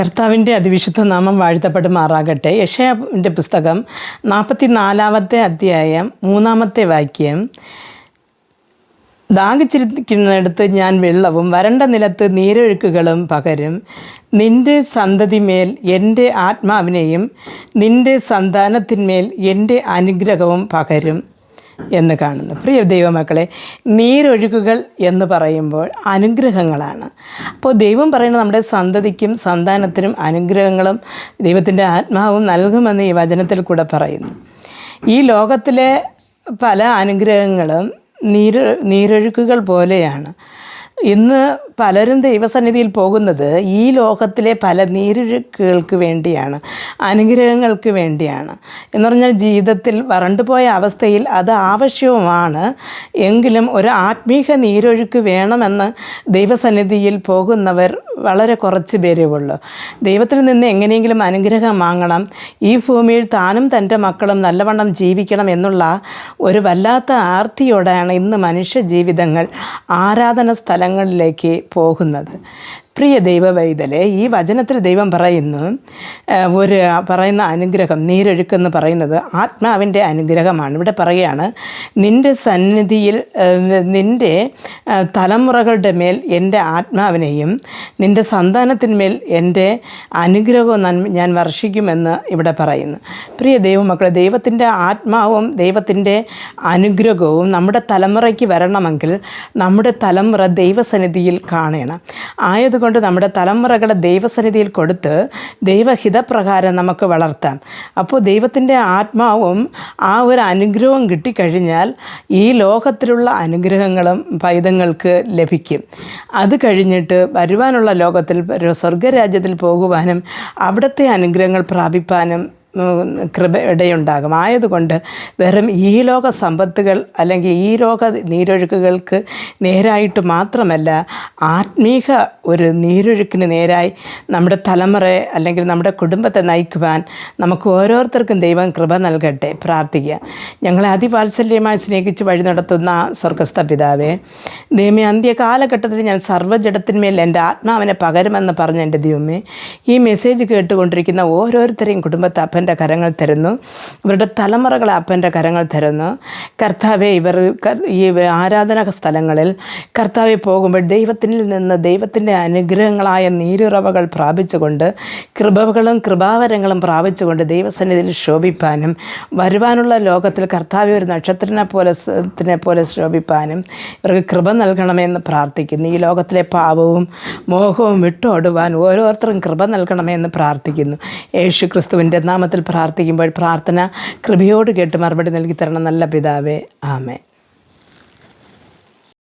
കർത്താവിന്റെ അതിവിശുദ്ധ നാമം വാഴ്ത്തപ്പെടുമാറാകട്ടെ. യശയാവിന്റെ പുസ്തകം നാൽപ്പത്തി നാലാമത്തെ അധ്യായം മൂന്നാമത്തെ വാക്യം. ദാഹിച്ചിരിക്കുന്നിടത്ത് ഞാൻ വെള്ളവും വരണ്ട നിലത്ത് നീരൊഴുക്കുകളും പകരും. നിന്റെ സന്തതിമേൽ എന്റെ ആത്മാവിനെയും നിന്റെ സന്താനത്തിന്മേൽ എന്റെ അനുഗ്രഹവും പകരും. എന്ന് കാണുന്നു. പ്രിയ ദൈവമക്കളെ നീരൊഴുക്കുകൾ എന്ന് പറയുമ്പോൾ അനുഗ്രഹങ്ങളാണ്. അപ്പോൾ ദൈവം പറയുന്നത് നമ്മുടെ സന്തതിക്കും സന്താനത്തിനും അനുഗ്രഹങ്ങളും ദൈവത്തിന്റെ ആത്മാവും നൽകുമെന്ന് ഈ വചനത്തിൽ കൂടെ പറയുന്നു. ഈ ലോകത്തിലെ പല അനുഗ്രഹങ്ങളും നീര് നീരൊഴുക്കുകൾ പോലെയാണ്. ഇന്ന് പലരും ദൈവസന്നിധിയിൽ പോകുന്നത് ഈ ലോകത്തിലെ പല നീരൊഴുക്കുകൾക്ക് വേണ്ടിയാണ് അനുഗ്രഹങ്ങൾക്ക് വേണ്ടിയാണ്. എന്ന് പറഞ്ഞാൽ ജീവിതത്തിൽ വരണ്ടുപോയ അവസ്ഥയിൽ അത് ആവശ്യവുമാണ്. എങ്കിലും ഒരു ആത്മീക നീരൊഴുക്ക് വേണമെന്ന് ദൈവസന്നിധിയിൽ പോകുന്നവർ വളരെ കുറച്ച് പേരേ ഉള്ളൂ. ദൈവത്തിൽ നിന്ന് എങ്ങനെയെങ്കിലും അനുഗ്രഹം വാങ്ങണം. ഈ ഭൂമിയിൽ താനും തന്റെ മക്കളും നല്ലവണ്ണം ജീവിക്കണം എന്നുള്ള ഒരു വല്ലാത്ത ആർത്തിയോടെയാണ് ഇന്ന് മനുഷ്യ ജീവിതങ്ങൾ ആരാധന സ്ഥലങ്ങളിലേക്ക് പോകുന്നത്. പ്രിയ ദൈവവൈതലെ ഈ വചനത്തിൽ ദൈവം പറയുന്നു ഒരു പറയുന്ന അനുഗ്രഹം നീരൊഴുക്കെന്ന് പറയുന്നത് ആത്മാവിന്റെ അനുഗ്രഹമാണ്. ഇവിടെ പറയുകയാണ് നിന്റെ സന്നിധിയിൽ നിന്റെ തലമുറകളുടെ മേൽ എന്റെ ആത്മാവിനെയും നിന്റെ സന്താനത്തിന്മേൽ എന്റെ അനുഗ്രഹവും ഞാൻ വർഷിക്കുമെന്ന് ഇവിടെ പറയുന്നു. പ്രിയ ദൈവമക്കളെ ദൈവത്തിന്റെ ആത്മാവും ദൈവത്തിന്റെ അനുഗ്രഹവും നമ്മുടെ തലമുറയ്ക്ക് വരണമെങ്കിൽ നമ്മുടെ തലമുറ ദൈവസന്നിധിയിൽ കാണണം. ആയതുകൊണ്ട് നമ്മുടെ തലമുറകളെ ദൈവസന്നിധിയിൽ കൊടുത്ത് ദൈവഹിതപ്രകാരം നമുക്ക് വളർത്താം. അപ്പോൾ ദൈവത്തിന്റെ ആത്മാവും ആ ഒരു അനുഗ്രഹവും കിട്ടിക്കഴിഞ്ഞാൽ ഈ ലോകത്തിലുള്ള അനുഗ്രഹങ്ങളും പൈതങ്ങൾക്ക് ലഭിക്കും. അത് കഴിഞ്ഞിട്ട് വരുവാനുള്ള ലോകത്തിൽ സ്വർഗരാജ്യത്തിൽ പോകുവാനും അവിടുത്തെ അനുഗ്രഹങ്ങൾ പ്രാപിപ്പാനും കൃപ ഇടയുണ്ടാകും ആയതുകൊണ്ട് വെറും ഈ ലോക സമ്പത്തുകൾ അല്ലെങ്കിൽ ഈ ലോക നീരൊഴുക്കുകൾക്ക് നേരായിട്ട് മാത്രമല്ല ആത്മീക ഒരു നീരൊഴുക്കിന് നേരായി നമ്മുടെ തലമുറയെ അല്ലെങ്കിൽ നമ്മുടെ കുടുംബത്തെ നയിക്കുവാൻ നമുക്ക് ഓരോരുത്തർക്കും ദൈവം കൃപ നൽകട്ടെ. പ്രാർത്ഥിക്കുക. ഞങ്ങളെ അതിവാത്സല്യമായി സ്നേഹിച്ച് വഴി നടത്തുന്ന സ്വർഗസ്ഥ പിതാവേ ദൈവമേ അന്ത്യകാലഘട്ടത്തിൽ ഞാൻ സർവജടത്തിന്മേൽ എന്റെ ആത്മാവിനെ പകരുമെന്ന് പറഞ്ഞ എന്റെ ദൈവമേ ഈ മെസ്സേജ് കേട്ടുകൊണ്ടിരിക്കുന്ന ഓരോരുത്തരെയും കുടുംബത്തെ അപ്പന്റെ കരങ്ങൾ തരുന്നു. ഇവരുടെ തലമുറകളെ അപ്പന്റെ കരങ്ങൾ തരുന്നു. കർത്താവെ ഇവർ ഈ ആരാധന സ്ഥലങ്ങളിൽ കർത്താവെ പോകുമ്പോൾ ദൈവത്തിൽ നിന്ന് ദൈവത്തിന്റെ അനുഗ്രഹങ്ങളായ നീരുറവകൾ പ്രാപിച്ചുകൊണ്ട് കൃപകളും കൃപാവരങ്ങളും പ്രാപിച്ചുകൊണ്ട് ദൈവസന്നിധിയിൽ ശോഭിപ്പാനും വരുവാനുള്ള ലോകത്തിൽ കർത്താവെ ഒരു നക്ഷത്രനെ പോലെ ത്തിനെ പോലെ ശോഭിപ്പാനും ഇവർക്ക് കൃപ നൽകണമെന്ന് പ്രാർത്ഥിക്കുന്നു. ഈ ലോകത്തിലെ പാവവും മോഹവും വിട്ടോടുവാൻ ഓരോരുത്തരും കൃപ നൽകണമെന്ന് പ്രാർത്ഥിക്കുന്നു. യേശു ക്രിസ്തുവിന്റെ പ്രാർത്ഥിക്കുമ്പോൾ പ്രാർത്ഥന കൃപയോട് കേട്ട് മറുപടി നൽകി തരണം. നല്ല പിതാവേ ആമേ